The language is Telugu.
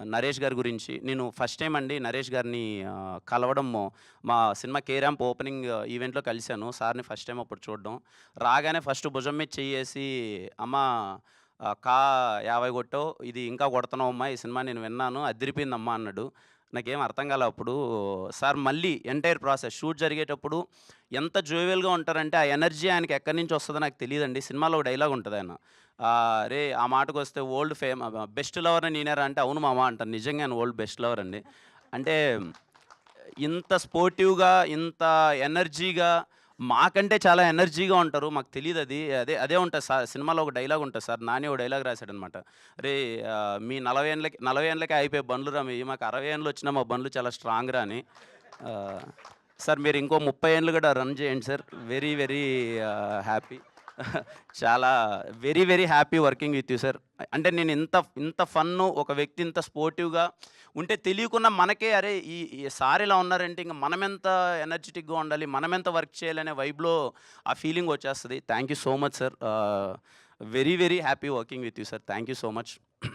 నరేష్ గారి గురించి. నేను ఫస్ట్ టైం అండి నరేష్ గారిని కలవడము కలవడం మా సినిమా కేరాంప్ ఓపెనింగ్ ఈవెంట్లో కలిశాను. సార్ని ఫస్ట్ టైం అప్పుడు చూడడం. రాగానే ఫస్ట్ భుజం మీద చెయ్యేసి అమ్మ కా యాభై కొట్టో ఇది ఇంకా కొడుతున్నావు అమ్మా ఈ సినిమా నేను విన్నాను అదిరిపోయిందమ్మా అన్నాడు. నాకేం అర్థం కాలే అప్పుడు. సార్ మళ్ళీ ఎంటైర్ ప్రాసెస్ షూట్ జరిగేటప్పుడు ఎంత జోవెల్గా ఉంటారంటే ఆ ఎనర్జీ ఆయనకి ఎక్కడి నుంచి వస్తుందో నాకు తెలియదండి. సినిమాలో ఒక డైలాగ్ ఉంటుంది ఆయన. ఆ, రే ఆ మాటకు వస్తే ఓల్డ్ ఫేమ్ బెస్ట్ లవర్ అని నేనేరా అంటే అవును మామ అంటారు. నిజంగా ఆయన ఓల్డ్ బెస్ట్ లవర్ అండి. అంటే ఇంత స్పోర్టివ్గా ఇంత ఎనర్జీగా మాకంటే చాలా ఎనర్జీగా ఉంటారు. మాకు తెలియదు అది. అదే అదే ఉంటుంది సార్. సినిమాలో ఒక డైలాగ్ ఉంటుంది సార్. నాని ఒక డైలాగ్ రాశాడనమాట. రే మీ నలభై ఏళ్ళకి నలభై ఏళ్ళకి అయిపోయే బండ్లు రా మీ. మాకు అరవై ఏళ్ళు వచ్చినా మా బండ్లు చాలా స్ట్రాంగ్ రా అని. సార్ మీరు ఇంకో ముప్పై ఏళ్ళు కూడా రన్ చేయండి సార్. Very very happy. చాలా very very happy working with you sir అంటే నేను ఇంత ఇంత ఫన్ను ఒక వ్యక్తి ఇంత స్పోర్టివ్గా ఉంటే తెలియకుండా మనకే అరే ఈ ఈ సార్ ఇలా ఉన్నారంటే ఇంకా మనం ఎంత ఎనర్జెటిక్గా ఉండాలి మనం ఎంత వర్క్ చేయాలనే వైబ్లో ఆ ఫీలింగ్ వచ్చేస్తుంది. Thank you so much sir very very happy working with you sir thank you so much